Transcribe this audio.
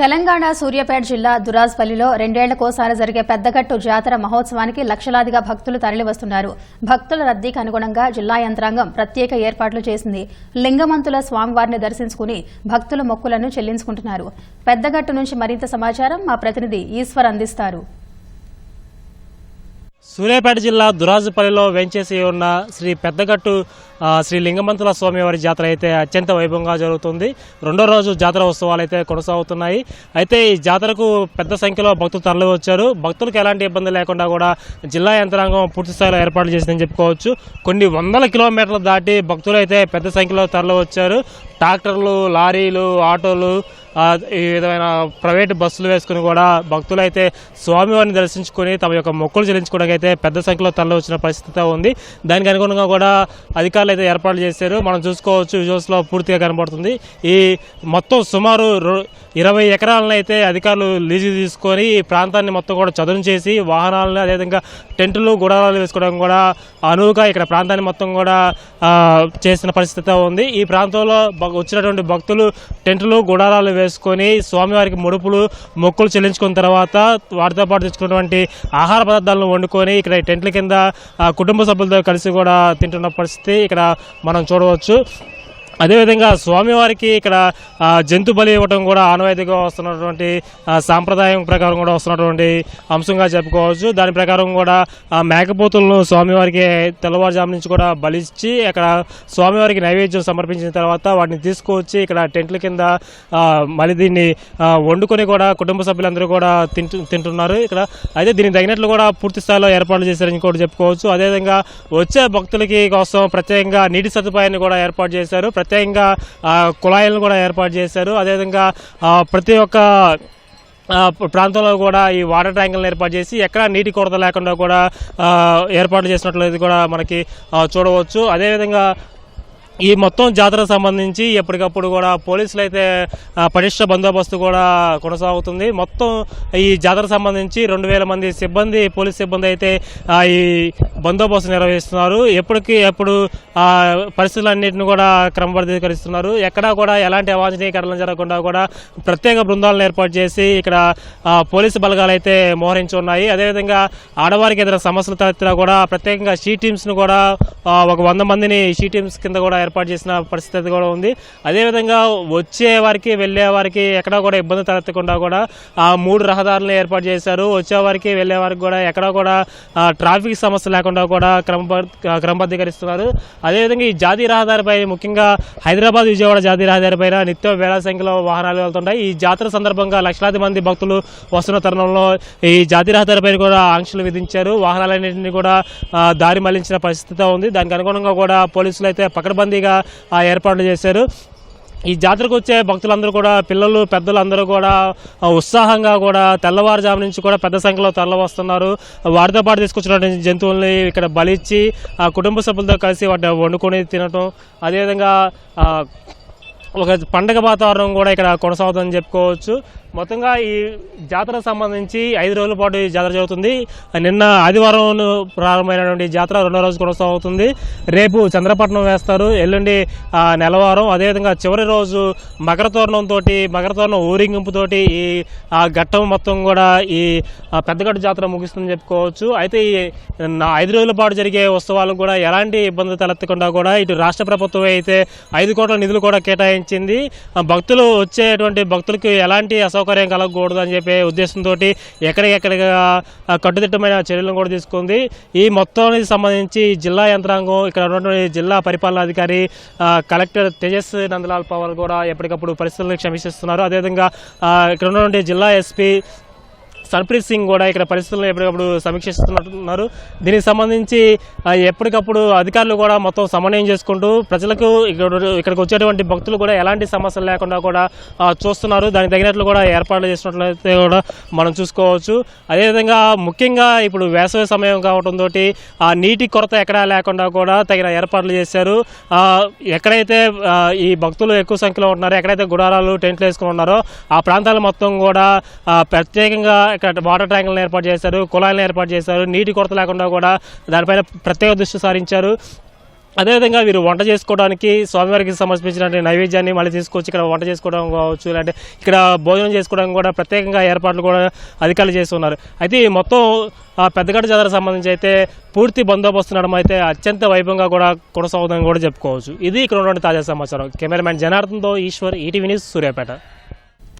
తెలంగాణ సూర్యాపేట జిల్లా దురాజ్పల్లిలో రెండేళ్ళకోసారి జరిగే పెద్దగట్టు జాతర మహోత్సవానికి లక్షలాదిగా భక్తులు తరలివస్తున్నారు. భక్తుల రద్దీకి అనుగుణంగా జిల్లా యంత్రాంగం ప్రత్యేక ఏర్పాట్లు చేసింది. లింగమంతుల స్వామివారిని దర్శించుకుని భక్తుల మొక్కులను చెల్లించుకుంటున్నారు. పెద్దగట్టు నుంచి మరింత సమాచారం మా ప్రతినిధి ఈశ్వర్ అందిస్తారు. సూర్యాపేట జిల్లా దురాజుపల్లిలో వెంచేసి ఉన్న శ్రీ పెద్దగట్టు శ్రీ లింగమంతుల స్వామివారి జాతర అయితే అత్యంత వైభవంగా జరుగుతుంది. రెండో రోజు జాతర ఉత్సవాలు అయితే కొనసాగుతున్నాయి. అయితే ఈ జాతరకు పెద్ద సంఖ్యలో భక్తులు తరలి వచ్చారు. భక్తులకు ఎలాంటి ఇబ్బంది లేకుండా కూడా జిల్లా యంత్రాంగం పూర్తి స్థాయిలో చేసిందని చెప్పుకోవచ్చు. కొన్ని వందల కిలోమీటర్లు దాటి భక్తులు అయితే పెద్ద సంఖ్యలో తరలి వచ్చారు. ట్రాక్టర్లు లారీలు ఆటోలు ఈ విధమైన ప్రైవేట్ బస్సులు వేసుకుని కూడా భక్తులు అయితే స్వామివారిని దర్శించుకుని తమ యొక్క మొక్కులు చెల్లించుకోవడానికి అయితే పెద్ద సంఖ్యలో తరలి వచ్చిన పరిస్థితి ఉంది. దానికి అనుగుణంగా కూడా అధికారులు అయితే ఏర్పాట్లు చేశారు. మనం చూసుకోవచ్చు విజువల్స్లో పూర్తిగా కనబడుతుంది. ఈ మొత్తం సుమారు ఇరవై ఎకరాలను అయితే అధికారులు లీజు తీసుకొని ఈ ప్రాంతాన్ని మొత్తం కూడా చదును చేసి వాహనాలను అదేవిధంగా టెంట్లు గుడారాలు వేసుకోవడం కూడా అనువుగా ఇక్కడ ప్రాంతాన్ని మొత్తం కూడా చేసిన పరిస్థితి ఉంది. ఈ ప్రాంతంలో వచ్చినటువంటి భక్తులు టెంట్లు గుడారాలు వేసుకొని స్వామివారికి ముడుపులు మొక్కులు చెల్లించుకున్న తర్వాత వాటితో పాటు తెచ్చుకున్నటువంటి ఆహార పదార్థాలను వండుకొని ఇక్కడ టెంట్ల కింద కుటుంబ సభ్యులతో కలిసి కూడా తింటున్న పరిస్థితి ఇక్కడ మనం చూడవచ్చు. అదేవిధంగా స్వామివారికి ఇక్కడ జంతు బలి ఇవ్వడం కూడా ఆనవాయితీగా వస్తున్నటువంటి సాంప్రదాయం ప్రకారం కూడా వస్తున్నటువంటి అంశంగా చెప్పుకోవచ్చు. దాని ప్రకారం కూడా మేకపోతులను స్వామివారికి తెల్లవారుజాము నుంచి కూడా బలిచ్చి అక్కడ స్వామివారికి నైవేద్యం సమర్పించిన తర్వాత వాటిని తీసుకువచ్చి ఇక్కడ టెంట్ల కింద మళ్ళీ దీన్ని వండుకొని కూడా కుటుంబ సభ్యులందరూ కూడా తింటు తింటున్నారు. ఇక్కడ అయితే దీనికి తగినట్లు కూడా పూర్తి స్థాయిలో ఏర్పాట్లు చేశారని కూడా చెప్పుకోవచ్చు. అదేవిధంగా వచ్చే భక్తులకి కోసం ప్రత్యేకంగా నీటి సదుపాయాన్ని కూడా ఏర్పాటు చేశారు. ప్రత్యేకంగా కుళాయిలను కూడా ఏర్పాటు చేశారు. అదేవిధంగా ప్రతి ఒక్క ప్రాంతంలో కూడా ఈ వాటర్ ట్యాంకులను ఏర్పాటు చేసి ఎక్కడ నీటి కొరత లేకుండా కూడా ఏర్పాటు చేసినట్లు కూడా మనకి చూడవచ్చు. అదేవిధంగా ఈ మొత్తం జాతర సంబంధించి ఎప్పటికప్పుడు కూడా పోలీసులు అయితే పటిష్ట బందోబస్తు కూడా కొనసాగుతుంది. మొత్తం ఈ జాతర సంబంధించి రెండు వేల మంది సిబ్బంది పోలీస్ సిబ్బంది అయితే ఈ బందోబస్తు నిర్వహిస్తున్నారు. ఎప్పటికీ ఎప్పుడు ఆ, పరిస్థితులన్నింటిని కూడా క్రమబద్ధీకరిస్తున్నారు. ఎక్కడా కూడా ఎలాంటి అవాంఛనీకరణలు జరగకుండా కూడా ప్రత్యేక బృందాలను ఏర్పాటు చేసి ఇక్కడ పోలీసు బలగాలు అయితే మోహరించి ఉన్నాయి అదేవిధంగా ఆడవారికి ఏదైనా సమస్యలు తలెత్తినా కూడా ప్రత్యేకంగా షీ టీమ్స్ను కూడా ఒక వంద మందిని షీ టీమ్స్ కింద కూడా ఏర్పాటు చేసిన పరిస్థితి కూడా ఉంది. అదేవిధంగా వచ్చే వారికి వెళ్ళే వారికి ఎక్కడా కూడా ఇబ్బంది తలెత్తకుండా కూడా ఆ మూడు రహదారులను ఏర్పాటు చేశారు. వచ్చే వారికి వెళ్ళే వారికి కూడా ఎక్కడా కూడా ట్రాఫిక్ సమస్య లేకుండా కూడా క్రమబ క్రమబద్ధీకరిస్తున్నారు. అదేవిధంగా ఈ జాతీయ రహదారిపై ముఖ్యంగా హైదరాబాద్ విజయవాడ జాతీయ రహదారిపైన నిత్యం వేల సంఖ్యలో వాహనాలు వెళ్తుంటాయి. ఈ జాతర సందర్భంగా లక్షలాది మంది భక్తులు వస్తున్న తరుణంలో ఈ జాతీయ రహదారిపై కూడా ఆంక్షలు విధించారు. వాహనాలన్నింటినీ కూడా దారి మళ్ళించిన పరిస్థితి ఉంది. దానికి అనుగుణంగా కూడా పోలీసులు అయితే పకడ్బందీ ఆ, ఏర్పాట్లు చేశారు. ఈ జాతరకు వచ్చే భక్తులందరూ కూడా పిల్లలు పెద్దలు అందరూ కూడా ఉత్సాహంగా కూడా తెల్లవారుజాము నుంచి కూడా పెద్ద సంఖ్యలో తరలివస్తున్నారు వస్తున్నారు. పాటు తీసుకొచ్చినటువంటి జంతువుల్ని ఇక్కడ బలిచ్చి ఆ కుటుంబ సభ్యులతో కలిసి వాటిని వండుకొని తినటం. అదేవిధంగా ఒక పండగ వాతావరణం కూడా ఇక్కడ కొనసాగుతుందని చెప్పుకోవచ్చు. మొత్తంగా ఈ జాతరకు సంబంధించి ఐదు రోజుల పాటు ఈ జాతర జరుగుతుంది. నిన్న ఆదివారం ప్రారంభమైనటువంటి జాతర రెండో రోజు కొనసాగుతుంది. రేపు చంద్రపట్నం వేస్తారు. ఎల్లుండి నెలవారం. అదేవిధంగా చివరి రోజు మకర తోరణంతో మకర తోరణం ఊరింగింపుతోటి ఈ ఆ ఘట్టం మొత్తం కూడా ఈ పెద్దగట్టు జాతర ముగిస్తుందని చెప్పుకోవచ్చు. అయితే ఈ నా ఐదు రోజుల పాటు జరిగే ఉత్సవాలకు కూడా ఎలాంటి ఇబ్బంది తలెత్తకుండా కూడా ఇటు రాష్ట్ర ప్రభుత్వం అయితే ఐదు కోట్ల నిధులు కూడా కేటాయించింది. ఆ, భక్తులు వచ్చేటువంటి భక్తులకి ఎలాంటి అసౌకర్యం కలగకూడదు అని చెప్పే ఉద్దేశంతో ఎక్కడికెక్కడిగా కట్టుదిట్టమైన చర్యలను కూడా తీసుకుంది. ఈ మొత్తానికి సంబంధించి జిల్లా యంత్రాంగం ఇక్కడ ఉన్నటువంటి జిల్లా పరిపాలనాధికారి కలెక్టర్ తేజస్ నందలాల్ పవర్ కూడా ఎప్పటికప్పుడు పరిస్థితులను క్షమిస్తున్నారు. అదేవిధంగా ఇక్కడ ఉన్నటువంటి జిల్లా ఎస్పీ సర్ప్రీత్ సింగ్ కూడా ఇక్కడ పరిస్థితులను ఎప్పటికప్పుడు సమీక్షిస్తున్నట్టున్నారు. దీనికి సంబంధించి ఎప్పటికప్పుడు అధికారులు కూడా మొత్తం సమన్వయం చేసుకుంటూ ప్రజలకు ఇక్కడ ఇక్కడికి వచ్చేటువంటి భక్తులు కూడా ఎలాంటి సమస్యలు లేకుండా కూడా చూస్తున్నారు. దానికి తగినట్లు కూడా ఏర్పాట్లు చేసినట్లయితే కూడా మనం చూసుకోవచ్చు. అదేవిధంగా ముఖ్యంగా ఇప్పుడు వేసవి సమయం కావడంతో ఆ నీటి కొరత ఎక్కడా లేకుండా కూడా తగిన ఏర్పాట్లు చేశారు. ఎక్కడైతే ఈ భక్తులు ఎక్కువ సంఖ్యలో ఉంటున్నారో ఎక్కడైతే గుడారాలు టెంట్లు వేసుకుని ఉన్నారో ఆ ప్రాంతాలు మొత్తం కూడా ప్రత్యేకంగా వాటర్ ట్యాంకులను ఏర్పాటు చేశారు కుళాయిలను ఏర్పాటు చేశారు నీటి కొరత లేకుండా కూడా దానిపైన ప్రత్యేక దృష్టి సారించారు. అదేవిధంగా వీరు వంట చేసుకోవడానికి స్వామివారికి సమర్పించినటువంటి నైవేద్యాన్ని మళ్ళీ తీసుకొచ్చి ఇక్కడ వంట చేసుకోవడం కావచ్చు లేదంటే ఇక్కడ భోజనం చేసుకోవడం కూడా ప్రత్యేకంగా ఏర్పాట్లు కూడా అధికారులు చేస్తున్నారు. అయితే మొత్తం ఆ పెద్దగడ్డ జాతర సంబంధించి అయితే పూర్తి బందోబస్తు నడమ అయితే అత్యంత వైభవంగా కూడా కొనసాగుతుందని కూడా చెప్పుకోవచ్చు. ఇది ఇక్కడ ఉన్నటువంటి తాజా సమాచారం. కెమెరామ్యాన్ జనార్దన్తో ఈశ్వర్ ఈటీవీ న్యూస్ సూర్యాపేట.